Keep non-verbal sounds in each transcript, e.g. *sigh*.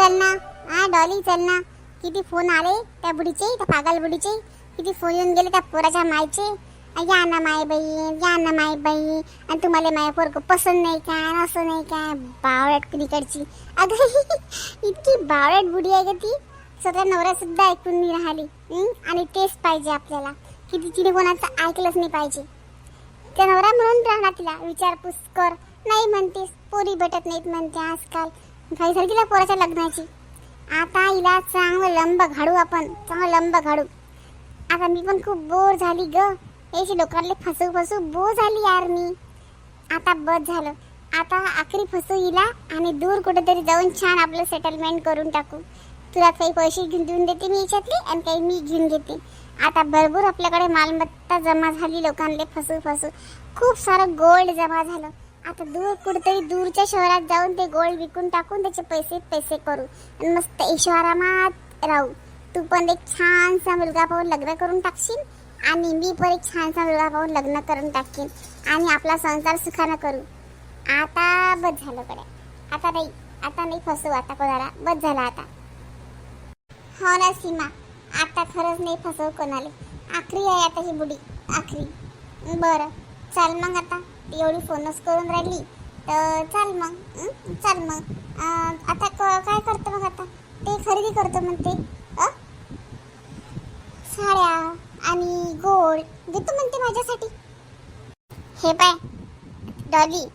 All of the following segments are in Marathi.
चल ना हा डॉली चल ना किती फोन आले त्या बुडीचे त्या पागल बुडीचे किती फोन येऊन गेले त्या पोराच्या मायचे. या ना माय बाई या ना माय बाई आणि तुम्हाला माय पोरग पसंत नाही काय असं नाही काय. बावळट कुणीकडची अगं *laughs* इतकी बावळट बुडी आहे का ती. स्वतः नवरा सुद्धा ऐकून नाही राहिली. आणि तेच पाहिजे आपल्याला. की तिने कोणाचं ऐकलंच नाही पाहिजे. त्या नवरा म्हणून राहणार तिला. विचारपूस कर. नाही म्हणतेस. पोरी भेटत नाहीत म्हणते आजकाल. काही झाली तिला पोराच्या लग्नाची. आता हिला चांगलं लंब घाडू आपण. चांगलं लंब घाडू आता मी पण खूप बोर झाली ग. याची लोकांना फसू फसू बोर झाली यार मी. आता बस झालं. आता आखरी फसू हिला आणि दूर कुठेतरी जाऊन छान आपलं सेटलमेंट करून टाकू. तुला काही पैसे घेऊन देऊन देते मी याच्यातले आणि काही मी घेऊन घेते. आता भरपूर आपल्याकडे मालमत्ता जमा झाली लोकांना फसू फसू. खूप सारं गोल्ड जमा झालं. आता दूर कुठेतरी दूरच्या शहरात जाऊन ते गोल्ड विकून टाकून त्याचे पैसे पैसे करू. आणि मस्त ऐश्वरामात राहू. तू पण एक छानसा मुलगा पाहून लग्न करून टाकशील? आणि मी पण एक छानसा मुलगा पाहून लग्न करून टाकेन आणि आपला संसार सुखानं करू. आता बस झालं कडे आता नाही आता नाही फसू. आता कोणाला? बस झालं आता. हो ना सीमा. आता खरंच नाही फसवू कोणाला. आखरी आहे आता ही बुडी. आखरी. बरं. चाल मग आता. एवढी फोनच करून राहिली. तर चाल मग चाल मग. आता क- काय करतो मग आता? ते खरेदी करतो म्हणते. साड्या आणि गोड घेतो म्हणते माझ्यासाठी. हे पाय डॉली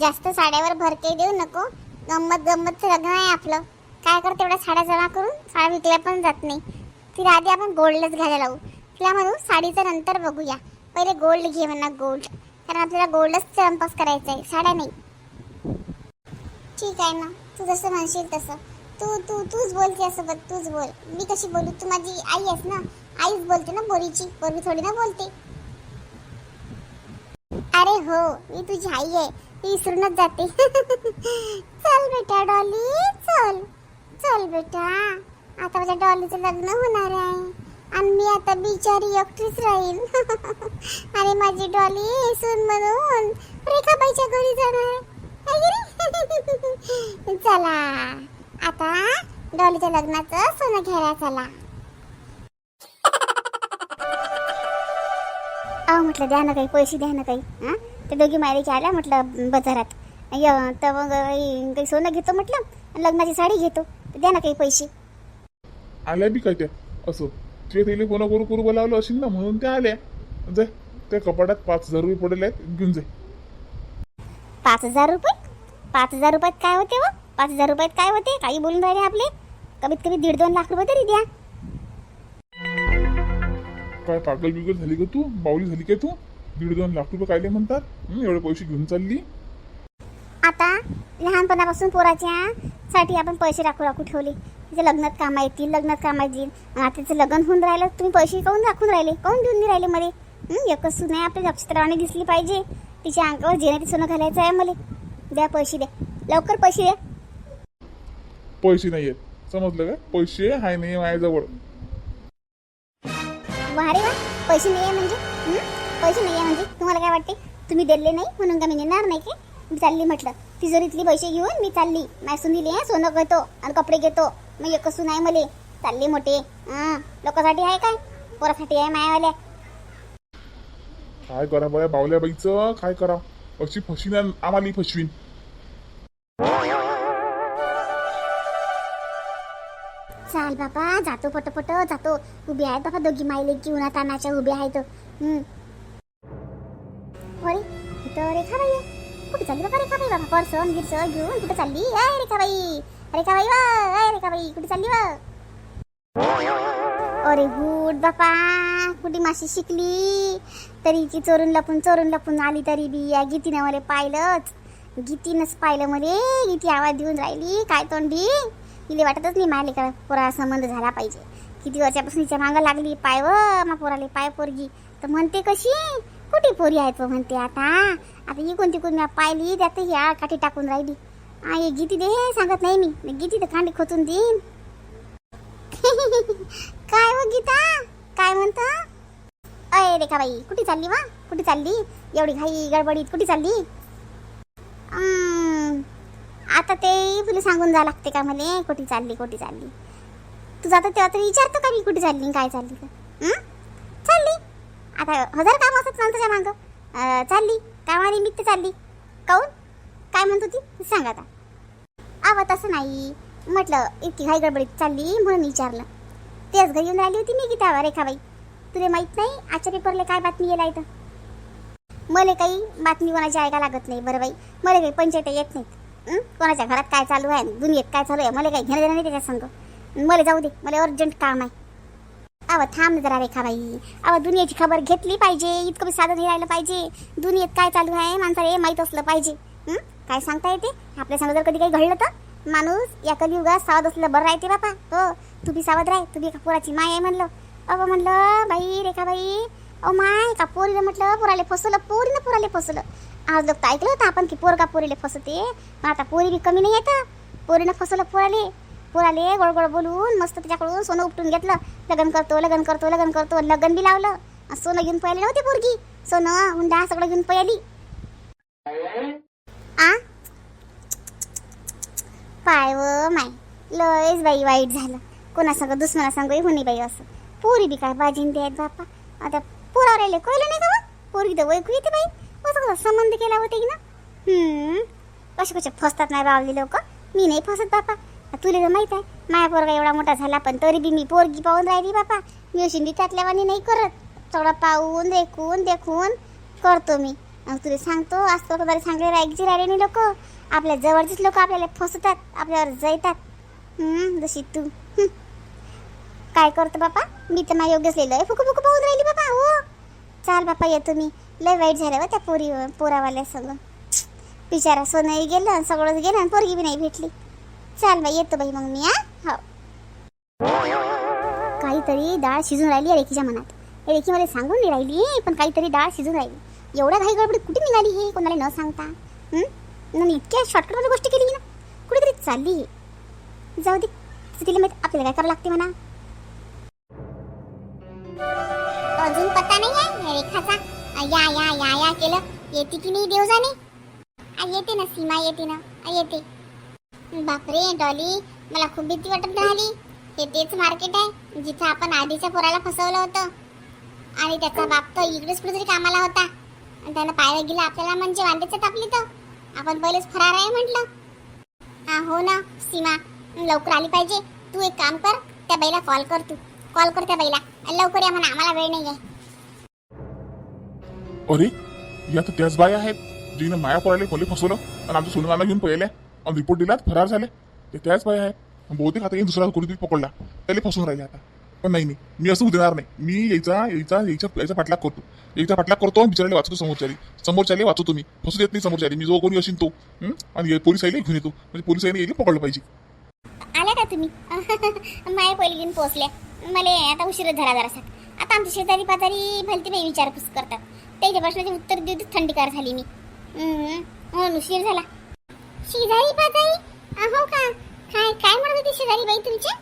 जास्त साड्यावर भर काही देऊ नको. गंमत गंमतचं लग्न आहे आपलं. काय करते एवढ्या साड्या जमा करून साड्या विकल्या पण जात नाही. तिला आधी आपण गोल्डच घ्यायला लावू. तिला म्हणू साडीचं नंतर बघूया. पहिले गोल्ड घे म्हणा गोल्ड. कारण आपल्याला गोल्डच चंपास करायचं आहे साड्या नाही. ठीक आहे ना तू जसं म्हणशील तसं. तू तू तूच बोल त्यासोबत तूच बोल. मी कशी बोलू? तू माझी आई आहेस ना? आईच बोलते ना बोरीची बोरी थोडी ना बोलते. अरे हो मी तुझी आई आहे. ती विसरूनच जाते. *laughs* चल बेटा डॉली चल. चल बेटा. आता माझ्या डॉलीचं लग्न होणार आहे. आणि मी आता बिचारी एकटीच राहील. *laughs* आणि माझी डॉली सून म्हणून. रेखाबाईच्या घरी जाणार *laughs* चला. आता डॉलीच्या लग्नाचं सोनं घ्यायला चला. अहो म्हटलं द्या ना काही पैसे द्या ना काही. हां? ते दोघी मायरीच्या आल्या म्हटलं बाजारात. य तर मग काही सोनं घेतो म्हटलं. आणि लग्नाची साडी घेतो. तर द्या ना काही पैसे. आल्या बी काय त्या? असं. तुझ्या तिला कोणा करू करू बोलावलं असेल ना म्हणून त्या आल्या. जाय त्या कपाटात पाच हजार रुपये पडले आहेत घेऊन जाय पाच हजार रुपये? पाच हजार रुपयात काय होते व पाच हजार रुपयात काय होते? काही बोलून राहिले आपले. कमीत कमी दीड दोन लाख रुपये तरी द्या. काय पागल बिगल झाली का तू? बावली झाली काय तू? दीड दोन लाख रुपये कायले म्हणतात? हं, एवढे पैसे घेऊन चालली. आता लहानपणापासून पोराच्या साठी आपण पैसे राखू राखू ठेवले. तिच्या लग्नात कामा येतील लग्नात कामा येतील आता तिचं लग्न होऊन राहिलं तुम्ही पैसे काऊन राखून राहिले? काऊन देऊन नाही राहिले मध्ये एकच सून आहे आपल्या नक्षत्रावाने दिसली पाहिजे. तिच्या अंगावर जेणे सोनं घालायचं आहे मला. द्या पैसे द्या. लवकर पैसे द्या. पैसे नाही आहेत समजलं का? पैसे हाय नाही माझ्याजवळ. वा रे वा. पैसे नाही आहे म्हणजे? हं? पैसे नाही आहे म्हणजे? तुम्हाला काय वाटते? तुम्ही दिले नाही म्हणून का मी नेणार नाही की? मी चालली म्हटलं. तिजोरीतली पैसे घेऊन मी चालली. मॅसून दिली आहे सोनं घेतो आणि कपडे घेतो. मग एक सून आहे मले. चालले मोठे. हां लोकांसाठी आहे काय? पोरासाठी आहे मायावाल्या. काय करा बया बावल्या बाईचं? काय करा? अशी फशीन आणि आम्हाला फसवीन. चाल बाबा जातो पटपट जातो. उभी आहेत बाबा दोघी मायले की उन्हा तानाच्या उभ्या आहेत. अरे इथं रेखाबाई आहे. कुठे चालली बाबा रेखाबाई? बाबा पर्सन गिरसन घेऊन कुठे चालली? आय रेखाबाई रेखाबाई वा का रेखाबाई हो? कुठे चालली वा अरे गुड बापा कुठे माशी शिकली? तरी ती चोरून लपून चोरून लपून आली तरी बी. या गीतीनं मला पाहिलंच. गीतीनंच पाहिलं मले. गीती आवाज देऊन राहिली. काय तोंडी? तिला वाटतच नाही मायले का पोरा संबंध झाला पाहिजे. किती वर्षापासून तिच्या मागं लागली पाय व मा पोराले पाय पोरगी. तर म्हणते कशी? कुठे पोरी आहेत व म्हणते आता? आता ही कोणती कोण मी पाहिली त्यात या काठी टाकून राहिली. आ गीती दे सांगत नाही मी. मी गीती तर खांडी खोचून देईन. *laughs* काय व गीता? काय म्हणता? अय रेखाबाई कुठे चालली वा? कुठे चालली? एवढी घाई गडबडीत कुठे चालली? आता ते तुला सांगून जा लागते का मला? कुठे चालली कुठे चालली? तू जाता तेव्हा तरी विचारतो का मी कुठे चालली काय चालली का चालली. आता हजार काम असत ना तुझ्या मागं. अं, चालली. कामानिमित्त चालली. काऊन? काय म्हणत होती? सांग आता. आवा तसं नाही. म्हटलं इतकी घाई गडबडीत चालली म्हणून विचारलं. तेच घरी येऊन राहिली होती मी गीता रेखाबाई तुला माहीत नाही आजच्या पेपरला काय बातमी येला इथं? मला काही बातमी कोणाची ऐका लागत नाही बरं बाई. मला काही पंचायत येत नाहीत. कोणाच्या घरात काय चालू आहे दुनियेत काय चालू आहे मला काही घेणं देणं नाही त्याच्या संग. मला जाऊ दे मला अर्जंट काम आहे. अव थांब ना जरा रेखाबाई अव दुनियेची खबर घेतली पाहिजे इतकं बी साधं नाही राहिलं पाहिजे. दुनियेत काय चालू आहे माणसाला हे माहीत असलं पाहिजे. काय सांगता येते? आपल्या संग जर कधी काही घडलं तर? माणूस या कलियुगात सावध असलं बरं राहते बापा. हो तू बी सावध राह. तू बी पोराची माय आहे म्हणलं. अगं म्हणलं बाई रेखा बाई. अहो माय का पोरीला म्हटलं पोराले फसवलं पोरीनं पोराले फसवलं. आज लोक तर ऐकलं होतं आपण की पोर का पोरीले फसवते? पण आता पोरी बी कमी नाही येतं पोरीनं फसवलं पोराले? पोराले गोड गोड बोलून मस्त त्याच्याकडून सोनं उपटून घेतलं. लग्न करतो लग्न करतो लग्न करतो. लग्न बी लावलं. सोनं घेऊन पळाली नव्हती पोरगी. सोनं हुंडा सगळं घेऊन पळाली. आ? पाळव व माय. लयच बाई वाईट झालं. कोणा सांग सांगू सांग हुनी बाई असं. पोरी बी काय बाजीन द्यायत बापा. आता पोरावर राहिले कळलं नाही का पोरी पोरगी तर वैकू येते बाई. असं कसं संबंध केला होते की ना कसे कसे फसतात नाही बावली लोक. मी नाही फसत बापा. तुला तर माहीत आहे माया पोरगा एवढा मोठा झाला पण तरी बी मी पोरगी पाहून राहिली बापा. मी अशी त्यातल्यावानी नाही करत. थोडा पाहून देखून देखून करतो मी. तुला सांगतो आज तो बरं चांगले राहायची राहिले नाही लोक आपल्या जवळचीच लोक आपल्याला फसवतात आपल्यावर जैतात जशी तू. काय करतो बापा? मी तर माझ्या योग्यच लिहिलं फुकू फुकू पाहून राहिली बापा हो. चाल बापा येतो मी. लय वाईट झालं व त्या पोरी पोरावाल्या सगळं बिचारा सोनंही गेलं आणि सगळंच गेलं आणि पोरगी बी नाही भेटली. चाल बाई येतो बाई मग मी हा? हो. काहीतरी डाळ शिजून राहिली रेखीच्या मनात. हे रेखी मला सांगून नाही राहिली पण काहीतरी डाळ शिजून राहिली. एवढ्या घाई गडबडी कुठे निघाली हे? कोणाला न सांगता? हं? इतक्या शॉर्टकटमध्ये गोष्टी केली ही ना? कुठेतरी चालली ही. जाऊ दे. तिला माहिती आपल्याला काय करावं लागते म्हणा. अजून पत्ता नाही आहे? रेखाचा. या या या या केलं. येते की नाही देव जाणे येते ना सीमा येते ना. येते. बापरे डॉली मला खूप भीती वाटत राहिली. हे तेच मार्केट आहे जिथं आपण आधीच्या पोराला फसवलं होतं. आणि त्याचा बाप तर इकडेच कुठेतरी कामाला होता. आणि त्यानं पाहायला गेला आपल्याला म्हणजे वांद्याचं तापली तर. आपण पहिलेच फरार आहे म्हटलं. हा हो ना सीमा लवकर आली पाहिजे. तू एक काम कर त्या बाईला कॉल कर तू. कॉल कर त्या बाईला. लवकर या म्हणा आम्हाला वेळ नाही आहे अरे या तर त्याच बाया आहेत. जिनं माया पडायला खोली फसवलं आणि आमच्या सोनं घेऊन पळले आणि रिपोर्ट दिला फरार झाले. ते त्याच बाया आहेत. बहुतेक आता दुसरा कोणीतरी पकडला. त्याला फसवून राहिले आता. पण नाही नाही. मी असं होऊ देणार नाही. मी यायचा यायचा यायचा याचा पाठलाग करतो. याचा पाठलाग करतो आणि बिचारायला वाचतो समोरच्याली. समोरच्याला वाचतो तुम्ही फसू देत नाही समोरच्याली. मी जो कोणी असेल तो. आणि पोलीस आईला घेऊन येतो. म्हणजे पोलीस आईने येईल पकडलं पाहिजे. आला का तुम्ही? *laughs* माय पहिले घेऊन पोहोचल्या मला आता उशीर झाला जरासा. आता आमच्या शेजारी पाजारी भलती बाई विचारपूस करतात. त्याच्या प्रश्नाचे उत्तर देऊ थंडीकार झाली मी. म्हणून उशीर झाला. शेजारी पाजारी? हो का? काय काय म्हणत होती शेजारी बाई तुमच्या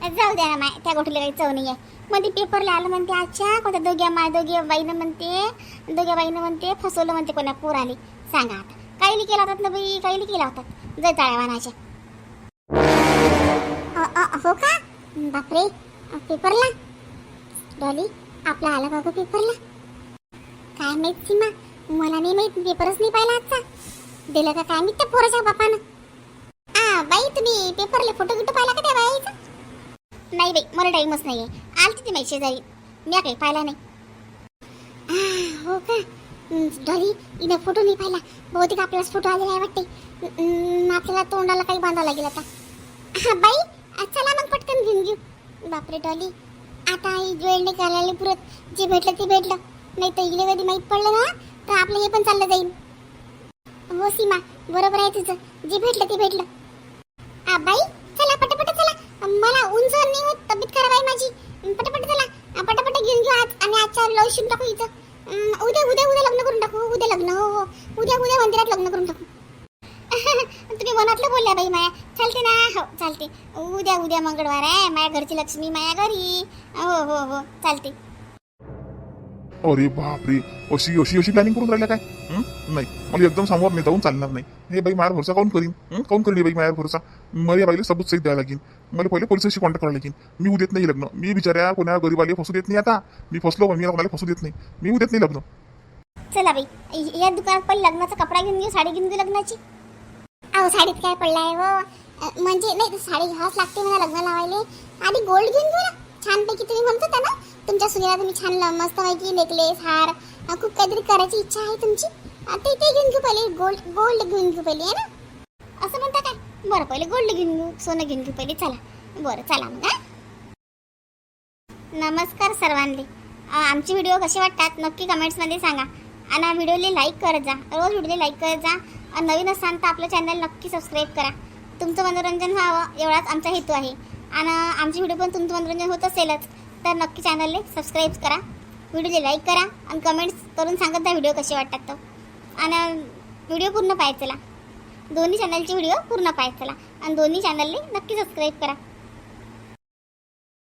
जाऊ द्या ना माय त्या गोठीला काही चव नाही आहे मध्ये पेपरला आलं म्हणते अच्छा कोणत्या दोघ्या माय दोघ्या बाईनं म्हणते दोघ्या बाईनं म्हणते फसवलं म्हणते कोणा पोर आली सांगा आता काहीली केला होतात ना बाई काही केला होतात जय टाळ्या वानाच्या हो का? बापरे पेपरला? डॉली आपला आला का पेपरला? काय माहीत सीमा मला नाही माहीत पेपरच नाही पाहिला आजचा. दिलं का काय माहीत त्या पोराच्या बापानं? आ बाई तुम्ही पेपरले फोटो गिटो पाहिला का त्या बाईचा? नाही बाई मला टाईमच नाही आहे आलती ती माझी शेजारी. मी काही पाहिला नाही. हो का? डॉली हिनं फोटो नाही पाहिला. बहुतेक आपल्यालाच फोटो आलेला आहे वाटते. आपल्याला तोंडाला काही बांधावं लागेल आता. हा बाई चला मग पटकन घेऊन घेऊ. बापरे डॉली. आता आई ज्वेल नाही घालायला पुरत. जे भेटलं ते भेटलं. नाही तर इले कधी माहीत पडलं ना तर आपलं हे पण चाललं जाईल. हो सीमा बरोबर आहे तुझं. जे भेटलं ते भेटलं. आ बाई चला पटकन. मला उंच नाही होत तब्येत खराब आहे माझी. पटापट चला. पटापट घेऊन घेऊ आज. आणि आजच्या ब्लाऊज शिवून टाकू इथं. उद्या उद्या उद्या लग्न करून टाकू. हो, उद्या लग्न. हो हो. उद्या उद्या मंदिरात लग्न करून टाकू. *laughs* तुम्ही मनातलं बोलल्या बाई माया. चालते ना. हो चालते. उद्या उद्या मंगळवार आहे. माया घरची लक्ष्मी माया घरी. हो हो हो. चालते. अरे बापरे. अशी अशी अशी प्लॅनिंग करून राहिल्या काय? नाही. मला एकदम समोर नाही. जाऊन चालणार नाही. हे बाई मायावर भरोसा काऊन करीन? हं? काऊन करीन हे बाई मायावर भरोसा? मला या बाईला सबूत सहित द्यावं लागेल मला पहिले पोलिसाशी कॉन्टॅक्ट करावं लागेल मी उद्या देत नाही लग्न. मी बिचाऱ्या कोणा गरीबाला फसू देत नाही आता. मी फसलो पण मी कोणाला फसू देत नाही. मी उद्यात नाही लग्न. चला बाई य- दुकानात पहिले लग्नाचा कपडा घेऊन घेऊ साडी घेऊन घेऊ लग्नाची. अहो साडीत काय पडलाय हो? अ, म्हणजे नाही साडी घ्यावंच लागते मला लग्न लावायले. आधी गोल्ड घेऊन घेऊ ना. छानपैकी तुम्ही म्हणत होता ना? तुमच्या सुनेला तुम्ही छान ल- मस्तपैकी नेकलेस हार खूप काहीतरी करायची इच्छा आहे तुमची. आता इथे घेऊन घेऊ पहिले. गोल्ड गोल्ड घेऊन घेऊ पहिले ना? असं म्हणता काय? बरं पहिले गोल्ड घेऊन घेऊ सोनं घेऊन घेऊ पहिले. चला. बरं चला मग नमस्कार सर्वांले. आमचे व्हिडिओ कसे वाटतात? नक्की कमेंट्समध्ये सांगा. आणि व्हिडिओला लाईक करत जा. रोज व्हिडिओला लाईक करत जा. आणि नवीन असाल तर आपलं चॅनल नक्की सबस्क्राईब करा. तुमचं मनोरंजन व्हावं एवढाच आमचा हेतू आहे. आणि आमचे व्हिडिओ पण तुमचं मनोरंजन होत असेलच तर नक्की चॅनलला सबस्क्राईब करा. व्हिडिओला लाईक करा आणि कमेंट्स करून सांगत जा व्हिडिओ कसे वाटतात तर आणि व्हिडिओ पूर्ण पाहायचला दोन्ही चॅनलचे व्हिडिओ पूर्ण पाहायचला आणि दोन्ही चॅनलने नक्की सबस्क्राईब करा.